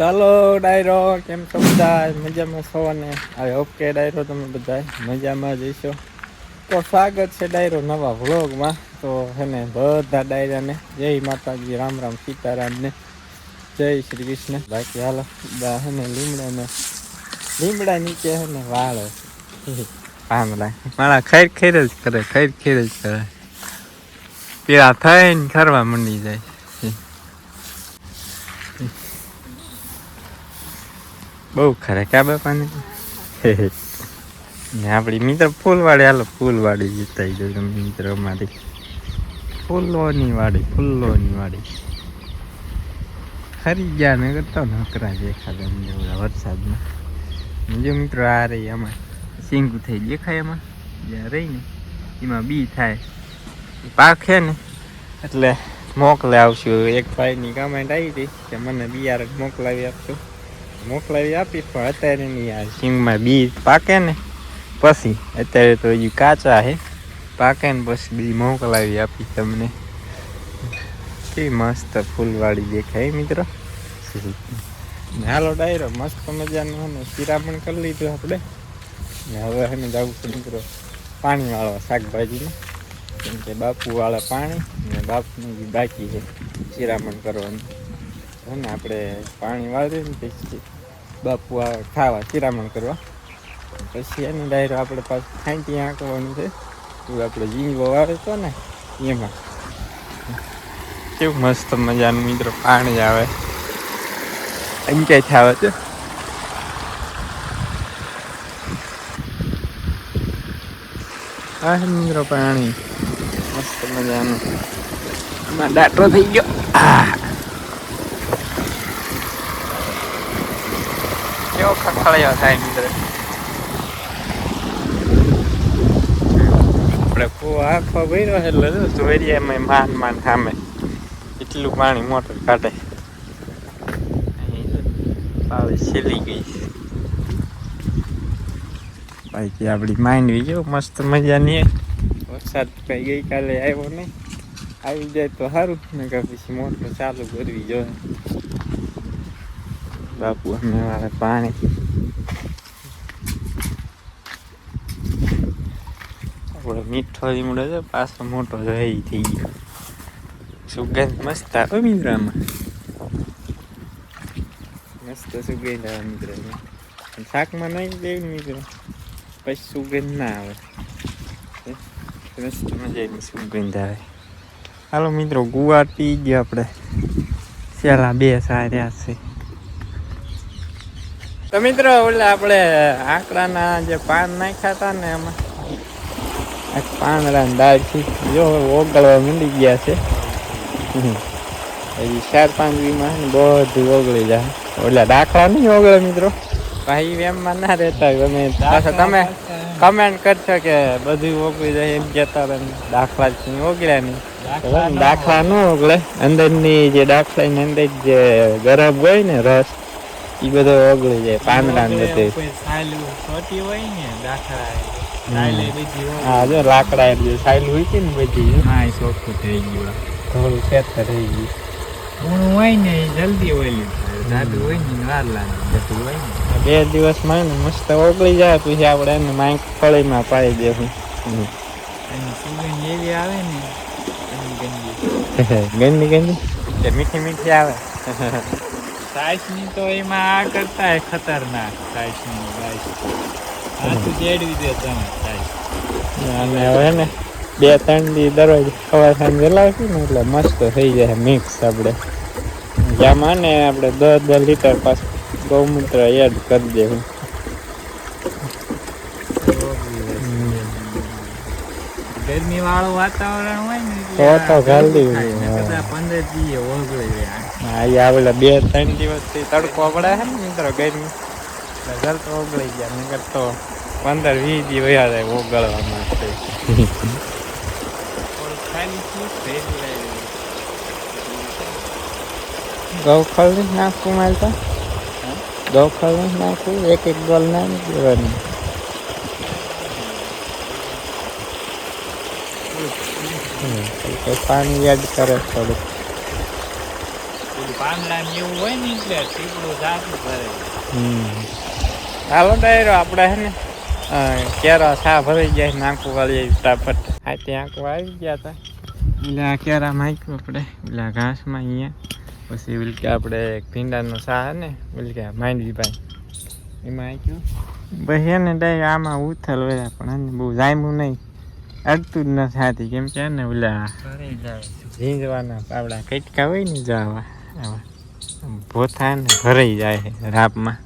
ચાલો ડાયરો, કેમ છો બધા? મજામાં છો ને હવે ઓકે ડાયરો તમે બધા મજામાં જઈશો તો સ્વાગત છે ડાયરો નવા વ્લોગમાં. તો હે ને બધા ડાયરાને જય માતાજી, રામ રામ, સીતારામને. જય શ્રી કૃષ્ણ. બાકી હાલો બધા હે ને લીમડાને, લીમડા નીચે હે ને વાળ. પાંદડા. મારા ખેર ખેર જ કરે, ખેર ખેર જ કરે. પીળા થઈને ખરવા મંડી જાય. બહુ ખરા. ક્યાં બાપાને? ને આપણી મિત્ર ફૂલવાડી, હાલો, ફૂલવાડી જીતાઈ ગયો તમે મિત્ર અમારી. ફૂલોની વાડી ફૂલોની વાડી. ખરી ગયા ને કરતો નકરા દેખાતા ઓલા વરસાદમાં. જો મિત્રો આ રહી આમાં. સિંગું થઈ દેખાય એમાં. જ્યાં રહી ને, એમાં બી થાય. પાકે ને. એટલે મોકલે આવશું. એક ભાઈની કમેન્ટ આવી હતી કે મને બિયારણ મોકલાવી આપશો મોકલાવી આપીશ, પણ અત્યારે નહીં આ સિંગમાં બી પાકે ને. પછી, અત્યારે તો હજી કાચા છે. પાકે ને પછી બી મોકલાવી આપી તમને. કેવી મસ્ત ફૂલવાળી દેખાય મિત્રો. હાલો ડાયરો, મસ્ત મજાનો ને શિરામણ કરી લીધું આપણે. ને હવે એને જવું છે મિત્રો પાણી વાળવા શાકભાજીમાં કેમ કે બાપુ વાળા પાણી ને બાપનું બી બાકી છે શિરામણ કરવાનું. અને આપણે પાણી વાળીએ ને પછી બાપુ આવે ખાવા, ચિરામણ કરવા. પછી એની ડાયરો આપણે પાછું ખાંટી આંકવાનું છે. તો આપણે જીંગો આવે તો ને, એમાં. કેવું મસ્ત મજાનું મિત્રો, પાણી આવે. ક્યાંય આવે છે? આ મિત્રો પાણી. મસ્ત મજાનું. આમાં દાંટો થઈ ગયો. આ કેવો ખખડાયો થાય મિત્ર આપણે કૂવો આખો ભર્યો એટલે જો જોરિયામાં માન માન સામે એટલું પાણી મોટર કાઢે પાળી છેલી ગઈ બાકી આપણી માંડવી જો મસ્ત મજાની વરસાદ કઈ ગઈકાલે આવ્યો નહીં આવી જાય તો સારું ને કે પછી મોટર ચાલુ કરવી જોઈએ બાપુ, અમે મારે પાણી. આપણે મીઠો લીમડો છે, પાછો મોટો રહી થઈ ગયો. સુગંધ મસ્ત આવે મિત્રામાં મસ્ત સુગંધ આવે મિત્ર શાકમાં નહીં દેવું મિત્રો પછી સુગંધ ના આવે. મસ્ત મજાની સુગંધ આવે. હાલો મિત્રો ગુવાર પી ગયા આપણે છેલ્લા બે સાર્યા છે. તો મિત્રો ઓલા આપણે આંકડાના જે પાન નાખ્યા હતા ને એમાં પાંદડા દાળથી જો ઓગળવા મંડી ગયા છે. હજી ચાર પાંચ વીમાં બધું ઓગળી જાય. ઓલા દાખલા નહીં ઓગળે મિત્રો. ભાઈ એમમાં ના રહેતા તમે પાછા તમે કમેન્ટ કરશો કે બધું ઓગળી જાય એમ કહેતા હતા દાખલા જ ઓગળ્યા નહીં દાખલા ન ઓગળે. અંદરની જે દાખલાની અંદર જે ગરબ હોય ને રસ એ બધો ઓગળી જાય પાંદડા ને બધું. હોય ને દાખલા હા જો લાકડા જે સાયલું હોય છે ને બધી. હા એ ચોખ્ખું થઈ ગયું થોડું ખેતર થઈ ગયું. ઊણું હોય ને એ જલ્દી ઓઈલી થાય. હોય ને વાર લાગે હોય ને. બે દિવસમાં ને મસ્ત ઓગળી જાય પછી આપણે એને માઇક ફળીમાં પાડી દેવું. સુગંધ એવી આવે ને ગંદી. ગંદી ગંદી. ગંદી મીઠી મીઠી આવે. સાઈસની તો એમાં આ કરતા ખતરનાક સાઈસની હાથું જેડવી દે તમે સાઈસ. અને હવે ને બે ત્રણ દી દરરોજ સવાર સાંજે લાવશું ને એટલે મસ્ત થઈ જાય મિક્સ આપણે. જેમાં ને આપણે દસ દસ લીટર પાછું ગૌમૂત્ર એડ કરી દેવું. ગરમી વાળું વાતાવરણ હોય ને તો તો. કદાચ પંદર દીએ ઓગળી એ આપણે બે ત્રણ દિવસથી તડકો પડે છે ને મિત્રો ગરમી. જલ્દ ઓગળી ગયા નગર તો પંદર વીસ દી વયા જાય ઓગળવા માટે. ગૌ ખાલી ફૂટ મારે તો? ગૌ નહીં નાખવું એક એક ગોલ નાખી દેવાની પાણી યાદ કરે થોડુંક. પાંદડા ને એવું હોય ને એટલે ટીપડું સાચું ભરે. હમ. હાલો ડાયરો આપણે હે ને કેરા સા ભરાઈ જાય નાખું વાળી ફટાફટ. આ ત્યાં આંકવા આવી ગયા હતા એટલે આ કેરા નાખ્યું આપણે એટલે ઘાસમાં અહીંયા. પછી ઓલી આપણે એક ભીંડાનો સા હે ને ઓલી કે માંડવી ભાઈ એમાં આંક્યું? પછી એને ડાયરો આમાં ઉથલ હોય પણ એને બહુ જામ્યું નહીં. અડતું જ નથી કેમ કે ને ઓલા ભીંજવાના પાવડા કટકા હોય ને જો આવા ને ભરાઈ જાય છે રાપમાં.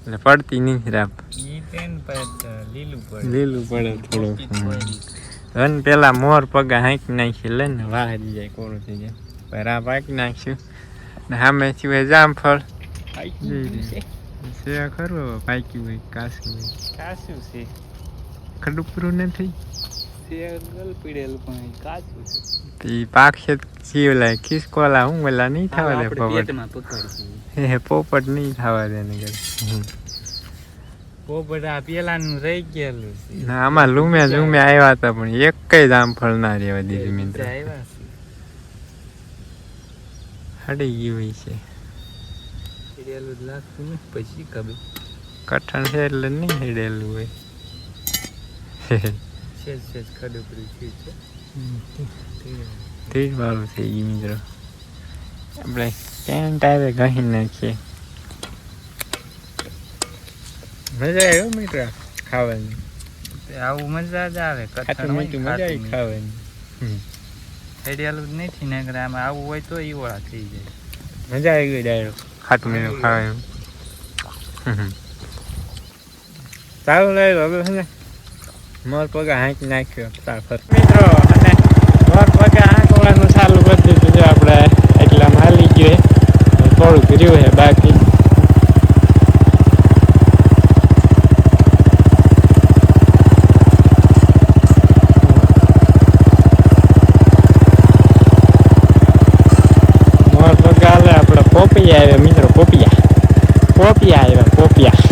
એટલે પડતી નહીં રાપ. લીલું પડે. થોડું અને પેલા મોર પગા હાંકી નાખી લે ને વાહરી જાય કોરું થઈ જાય. રાપ હાંકી નાખ્યું. ને સામે સિવાય જામફળ. છે. છે ખરું પાક્યું હોય કાસું હોય. કાસું છે. ખડું પૂરું નથી? તે ગલ પણ કાચું છે. ઈ પાકશે જીવલા ખિસકોલા હું ઓલા નહીં થવા દે પોપટ. હે પોપટ નહીં થવા દે ને પોપટ આ પેલાનું રહી ગયેલું છે. ના આમાં લૂમે લૂમે આવ્યા હતા પણ એક કઈ જામફળ ના રહેવા દીધી મિત્ર. હડી ગયું છે. પીડેલું જ લાગતું ને પછી કઠણ છે એટલે નહીં હેડેલું હોય. છે છે ખડુપડી થયું છે ત્રીજ વાળું છે ગયું મિત્રો. આપણે ક્યાં ટાયરે ઘસી નાખીએ? મજા આવ્યો મિત્ર ખાવાની. આવું મજા જ આવે કથણ મજા આવી ખાવાની. હેડિયાલું જ નથી ને આમાં. આવું હોય તો ઈ વાળા થઈ જાય. મજા આવી ગઈ ડાયરો. ખાટું મીઠું ખાવાનું. ચાલુ સારું લાગ્યું હવે મોર પગા હાંકી નાખ્યો ફટાફટ અને મોર પગા હાંકવાનું ચાલુ કરી દીધું છે આપણે. એટલામાં હાલી ગયો થોડુંક રહ્યું છે, બાકી મોર પગા હાલે આપણે પોપિયા આવ્યા મિત્રો પોપિયા પોપિયા આવ્યા પોપિયા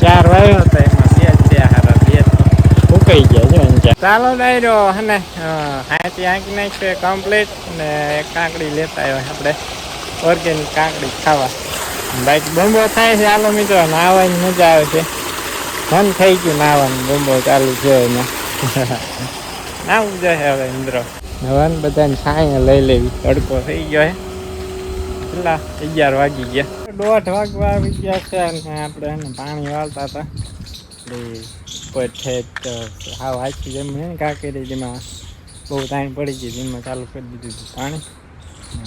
ચાર વાયો તો એમાં બે જ બે હારા બે ફૂકાઈ ગયા છે ઊંચા ચાલો ડાયરો, અને હાથી આંકી નાખશે કમ્પ્લીટ ને કાંકડી લેતા આવ્યો આપણે ઓર્ગેનિક કાંકડી ખાવા. બાકી બમ્બો થાય છે, હાલો મિત્રો, નાહવાની મજા આવે છે. મન થઈ ગયું નાહવાનું, બમ્બો ચાલુ છે એમાં નાવું જશે હવે મિત્રો નવાન બધાને સાંય લઈ લેવી, તડકો થઈ ગયો હે. કેટલા અગિયાર વાગી ગયા. દોઢ વાગવા આવી ગયા છે, અને આપણે એને પાણી વાળતા હતા. કોઈ ઠેઠ હાવ હાચી જેમ હે ને કાંકરી જેમાં બહુ તાણ પડી ગઈ જેમાં ચાલુ કરી દીધું હતું પાણી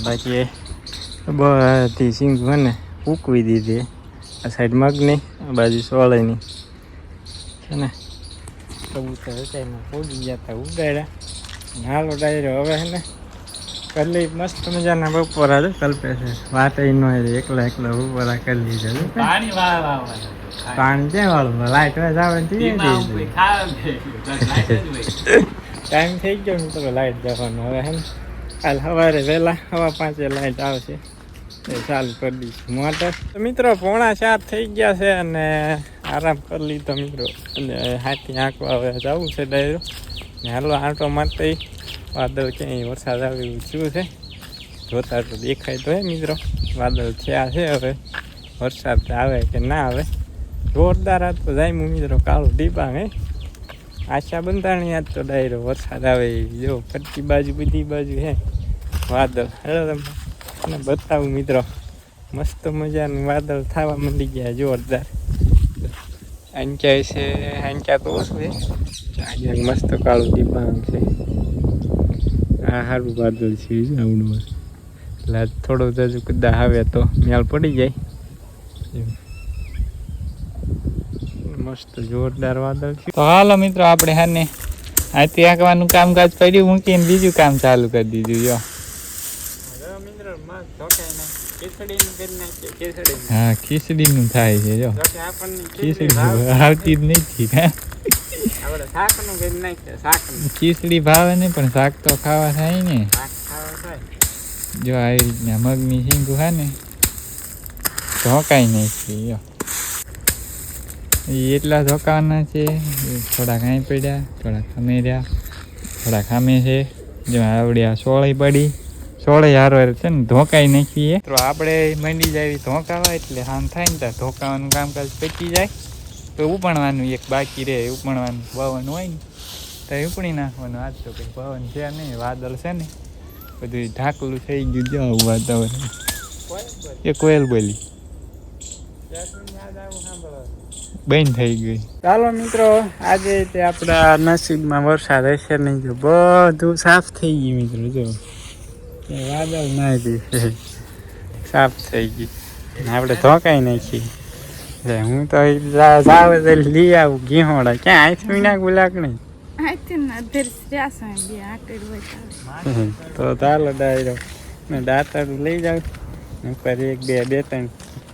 બાકી એ બધી સિંગ ને ઉકવી દીધી આ સાઈડ મગની આ બાજુ સોળની છે ને કબૂતર હતા એમાં પોગી ગયા હતા ઉડાડ્યા હાલો ડાયરો હવે ને કરલી મસ્ત મજાના બપોરા છે કલ્પે છે. વાત ય ન એકલા એકલા બપોરા કરી લીધા છે. પાણી વાળવા પાણી ક્યાં વાળું? લાઈટ હોય આવે ને ટાઈમ થઈ ગયો મિત્રો લાઈટ જવાનો હવે હે ને કાલ સવારે વહેલા સવા પાંચે લાઈટ આવશે. એ ચાલુ કરી દઈશું મોટર. તો મિત્રો પોણા ચાર થઈ ગયા છે અને આરામ કરી લીધો મિત્રો. અને હાથી આંકવા હવે જવું છે ડાયરો. ને હાલો આંટો માટે વાદળ ક્યાંય વરસાદ આવે એવું શું છે. જોતા તો દેખાય તો હે મિત્રો, વાદળ થયા છે હવે. વરસાદ આવે કે ના આવે. જોરદાર આ તો જાય મિત્રો, કાળું ટીપા હે. આશા બંધાણી આજ તો ડાયરો વરસાદ આવે જો, ફરતી બાજુ, બધી બાજુ હે. વાદળ. હેલો તમને બતાવું મિત્રો. મસ્ત મજાનું વાદળ થવા માંડી ગયા, જોરદાર. આંચાય છે આંચા તો ઓછું છે મસ્ત કાળું દીપાંગ છે આ સારું વાદળ છે આવડું એટલે થોડો જાજુ કદા આવે તો મેળ પડી જાય. મસ્ત જોરદાર વાદળ છે. તો હાલો મિત્રો આપણે હાને હાથી આંકવાનું કામકાજ પડ્યું મૂકીને બીજું કામ ચાલુ કરી દીધું જો. હા ખીચડીનું થાય છે જો. ખીચડી. આવતી જ નથી ખીચડી ભાવે ને પણ શાક તો ખાવા થાય ને. જો આવી રીતના મગની શીંગું હા ને ધોકાઈ નાખી જો એટલા ધોકાવાના છે થોડા થોડાક અહીં પડ્યા થોડાક ખમે રહ્યા થોડાક ખામે છે. જેમાં આવડી આ સોળી પડી. સોળે હારો છે ને ધોકાઈ નાખીએ. તો આપણે મંડી જાય ધોકાવા એટલે હાન થાય ને ત્યાં ધોકાવાનું કામકાજ પચી જાય. તો ઉપણવાનું એક બાકી રહે, ઉપણવાનું વાવવાનું હોય ને, તો ઉપણી નાખવાનું. આજ તો કંઈ પવન છે નહીં, વાદળ છે ને બધું ઢાકલું થઈ ગયું જાવ વાતાવરણ. એ કોયલ બોલી. બંધ થઈ ગઈ. ચાલો મિત્રો, આજે તે આપણા નસીબમાં વરસાદ હશે નહીં, જો બધું સાફ થઈ ગયું મિત્રો, જો. વાદળ ના સાફ થઈ ગયું. આપણે ધોકાઈ નાખી હું તો જાવ તો લઈ આવું ઘીહોડા ક્યાં આઈથી ના ગુલાક નહીં? તો. ચાલો ડાયરો. ને દાતર લઈ જાઉં. ઉપર એક બે બે ત્રણ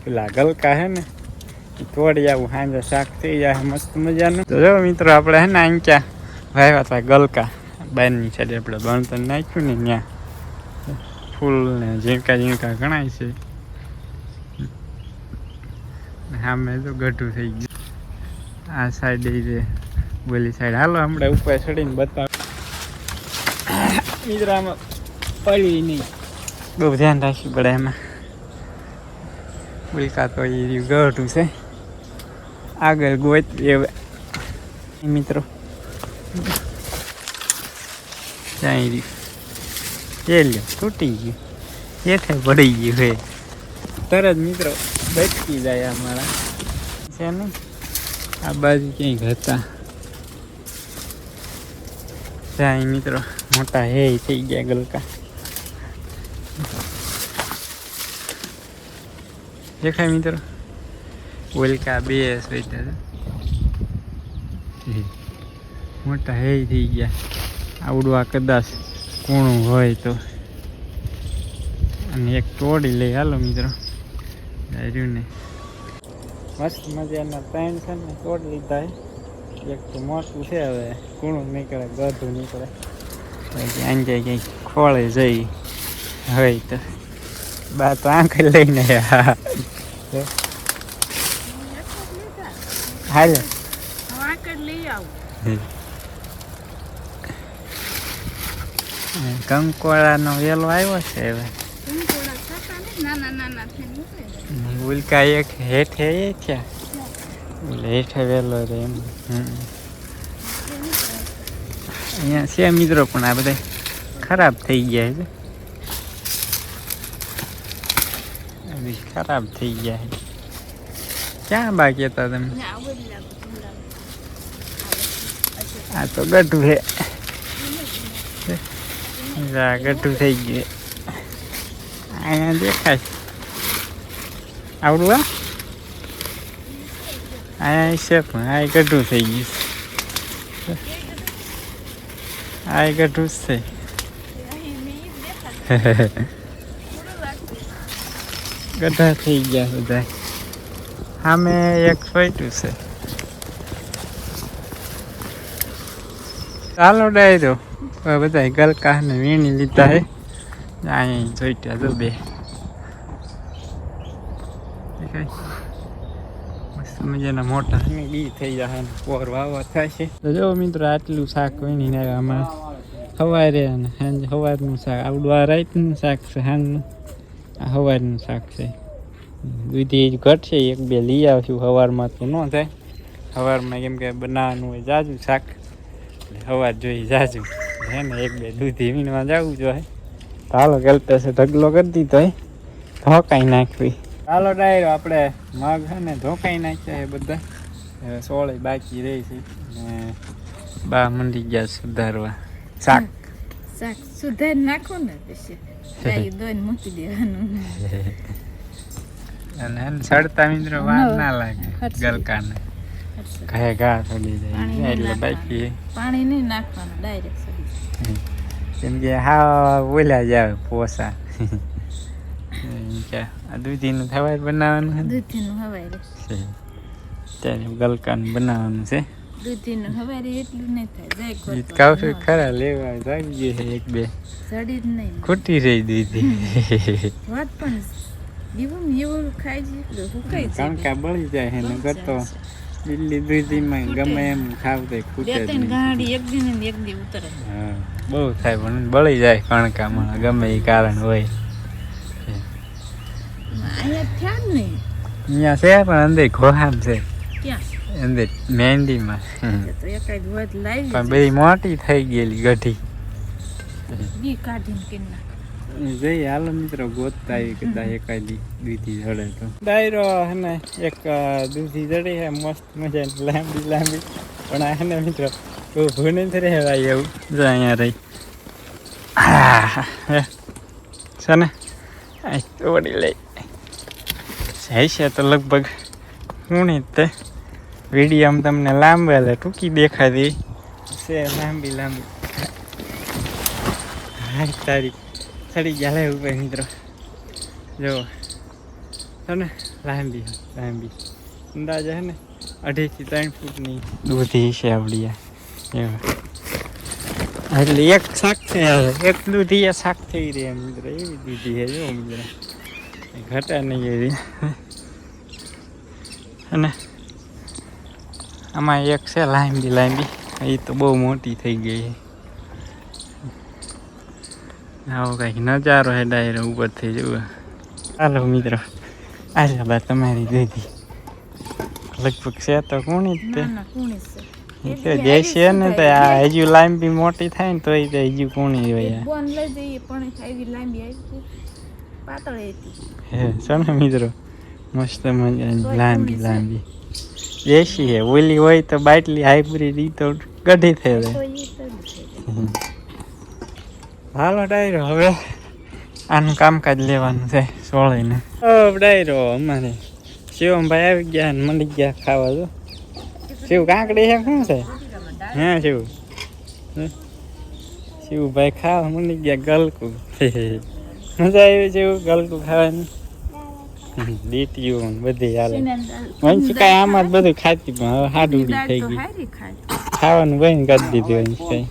પેલા ગલકા હે ને તોડી આવું. સાંજે શાક થઈ જાય મસ્ત મજાનું. તો જો મિત્રો આપણે હે ને આંક્યા વાવ્યા હતા ગલકા. બહારની સાઈડ આપણે ભણતર નાખ્યું ને ત્યાં. ફૂલ ને ઝીણકા ઝીણકા ગણાય છે. સામે તો ગઢું થઈ ગયું. આ સાઈડ છે બોલી સાઈડ હાલો, હમણાં ઉપર ચડીને બતાવ. મિત્રો પડી નહીં. બહુ ધ્યાન રાખવું પડે એમાં. ઉલકા તો એ રહ્યું ગઢું છે. આગળ ગોતવી હવે. મિત્રો. ત્યાં રહ્યું? એ લ્યો, તૂટી ગયું. હેઠે પડી ગયું હે. તરત મિત્રો બચકી જાય અમારા. છે ને? આ બાજુ ક્યાંક હતા જાય મિત્રો, મોટા હે થઈ ગયા ગલકા. દેખાય મિત્રો. ગોલકા બે સ્વેટર મોટા હે થઈ ગયા. આવડવા કદાચ કૂણું હોય તો. અને એક તોડી લઈ હાલો મિત્રો. ને મસ્ત મજાના ત્રણ છે ને કોટ લીધા એક તો મોટું છે હવે કૂણું નીકળે ગધું નીકળે. પછી આંજે કંઈક ખોળે જઈ. હોય તો. બા તો આંખ લઈને હાલ. કંકોળાનો વેલો આવ્યો છે હવે. ને ઉલ્કા એક હેઠ હે થયા હેઠ વેલો રે એમ. અહીંયા છે મિત્રો પણ આ બધા ખરાબ થઈ ગયા છે. ખરાબ થઈ ગયા છે. ક્યાં બાકી હતા તમે? આ તો ગઢું છે ગઢું થઈ ગયું. અહીંયા દેખાય. આવડું આ અહીંયા છે પણ આ ગઢું થઈ ગયું આ ગઢું જ છે. ગઢા થઈ ગયા બધા. સામે એક ફેટું છે. ચાલો ડાયરો. બધા ગલકા ને વીણી લીધા હે. અહીં જોઈતા તો બે દેખાય? મોટા. ને બી થઈ જાય પોર વાવવા થાય છે. તો જો મિત્રો આટલું શાક વીણીને આમાં સવારે અને સાંજે સવારનું શાક. આવડું આ રાતનું શાક છે સાંજનું. આ સવારનું શાક છે. દૂધી ઘટશે એક બે લઈ આવશું સવારમાં તો ન થાય. સવારમાં કેમ કે બનાવવાનું હોય જાજુ શાક. સવાર જોઈ જાજુ. હે ને એક બે દૂધી વીણવા જવું જોઈએ ચાલો હાલો ગલતે છે ઢગલો કરી દીધો હે. ધોકાઈ નાખવી. ચાલો ડાયરો આપણે મગ છે ને ધોકાઈ નાખ્યા છે બધા. હવે સોળે બાકી રહી છે ને બા મંડી ગયા સુધારવા. શાક. શાક સુધારી નાખો ને પછી. દોઈને મૂકી દેવાનું. અને સડતા મિત્રો વાર ના, લાગે. ગલકાને. ઘાય ઘા થોડી જાય એટલે બાકી. પાણી નહીં નાખવાનું ડાયરેક્ટ કેમ કે હા જ આવે પોસા. એમ કે આ દૂધીનું થવાય બનાવવાનું? દૂધીનું હવારે. છે. ત્યારે ગલકાનું બનાવવાનું છે. દૂધીનું હવારે એટલું નહીં થાય. જય ખરા લેવા જાગી ગયું છે એક બે. જ નહીં. ખૂટી રહી દીધી. વાત પણ એવું એવું ખાઈ જાય કણકા બળી જાય છે. ગતો દિલ્હી દૂધીમાં ગમે એમ ખાવ તો ખૂટે જ ગાડી એક દિન એક દી ઉતરે. હા બહુ થાય પણ બળી જાય કણકામાં ગમે એ કારણ હોય. અહીંયા થયા નહીં અહીંયા છે પણ અંદર ખોહામ છે. ક્યાં? અંદર મહેંદીમાં. એ તો એકાદ વધ લાવી પણ બધી મોટી થઈ ગયેલી ગઢી. બી કાઢીને કે નાખ? જઈ હાલો મિત્રો ગોતતા આવી કદાચ એકાદી દૂધી જડે તો. ડાયરો હે ને એક દૂધી જડી હે મસ્ત મજા લાંબી લાંબી. પણ આ મિત્રો ઊભું નથી રહેવાય એવું. જો અહીંયા રહી. છે ને? આ તોડી લઈ. છે તો લગભગ હું તે વીડિયો તમને લાંબા એટલે ટૂંકી દેખાતી છે લાંબી લાંબી. આઠ તારીખ ચડી ગયા લે ઉપર મિત્રો. જો ને? લાંબી લાંબી. અંદાજે હે ને અઢીથી ત્રણ ફૂટની દૂધી છે આપણી એવા એટલે એક શાક છે, એક દૂધી શાક થઈ રહી મિત્રો. એવી દૂધી છે જો મિત્રો. ઘટે નહીં એવી. અને આમાં એક છે લાંબી લાંબી. એ તો બહુ મોટી થઈ ગઈ આવો કંઈક નજારો હે ડાયરો ઉપરથી જવું હાલો મિત્રો આ બા તમારી દીધી. લગભગ છે તો કોણી જ તે. જે છે. ને તો આ હજુ લાંબી મોટી થાય ને તોય તે હજુ કોણી હોય પણ લાંબી આવી પાતળી હતી. હે છો ને મિત્રો? મસ્ત મજાની લાંબી લાંબી. દેશી હે ઓલી હોય તો બાટલી હાઈબ્રિડ ઈ તો ગઢી થઈ જાય. હાલો ડાયરો હવે આનું કામકાજ લેવાનું છે સોળીને ઓ ડાયરો અમારે શિવમભાઈ આવી ગયા ને મળી ગયા ખાવા જો. શિવ કાંકડી છે શું છે? હા શિવ? શિવભાઈ ખાવા મળી ગયા ગલકું. મજા આવી જેવું ગલકું ખાવાની? દીટીયું બધી હાલે. સીના દાળ- આમાં જ બધું ખાતી પણ હવે હાડુડી થઈ ગઈ. ખાવાનું બંધ કરી દીધું વંશિકાએ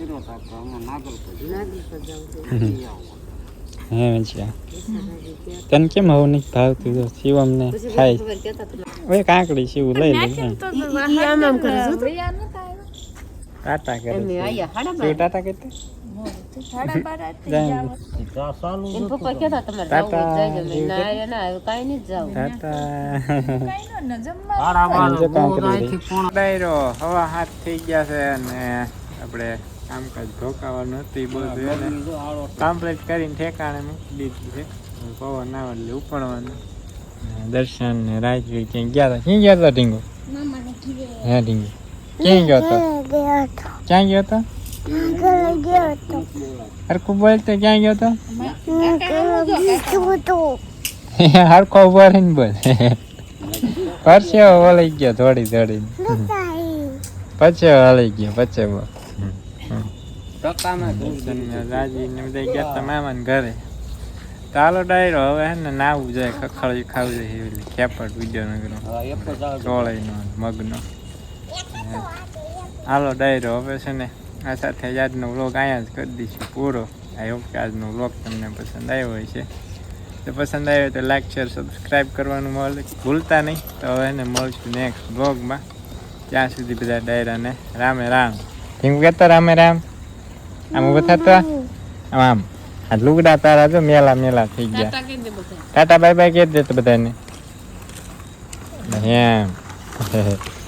હે વંશિકા તને કેમ હવે નથી ભાવતું? તો શિવમ ને ખાય. ઓય કાંકડી શિવ લઈ લે કરે. ટાટા કરે ટાટા કરતા? આપણે કામકાજ ઢોકાવાનું હતું એ બધું કમ્પ્લીટ કરીને ઠેકાણે મૂકી દીધું છે. પવન આવે એટલે ઉપડવાનું. દર્શન ને રાજવી ક્યાંય ગયા હતા? ક્યાં ગયા હતા ઢીંગો? હે ઢીંગો? ક્યાં ગયો હતો. ક્યાં ગયો હતો? હરખું બોલ તો ક્યાં ગયો હતો હરખો ઊભો રહીને બોલ. પરસેવો વળી ગયો થોડી થોડી પછી વળી ગયો પછી બોલ રાજી ને બધા ગયા તા મામાને ઘરે. ચાલો ડાયરો હવે હે ને નાવું જાય ખખડી ખાવું જાય એવી ખેપટ વિદ્યાનગરનો ચોળાઈનો મગનો. હાલો ડાયરો હવે છે ને આ સાથે જ આજનો વ્લોગ અહીંયા જ કરી દઈશું પૂરો. આઈ હોપ કે આજનો વ્લોગ તમને પસંદ આવ્યો હોય છે. તો પસંદ આવ્યો તો લાઈક શેર સબસ્ક્રાઈબ કરવાનું મળે ભૂલતા નહીં. તો હવે એને મળશું નેક્સ્ટ વ્લોગમાં ત્યાં સુધી બધા ડાયરાને રામે રામ. હિંગ કહેતા રામે રામ? આમ ઊભો થતો આમ આ લુગડા તારા જો મેલા મેલા થઈ ગયા. ટાટા બાય બાય કહી દે તો બધાને. એમ.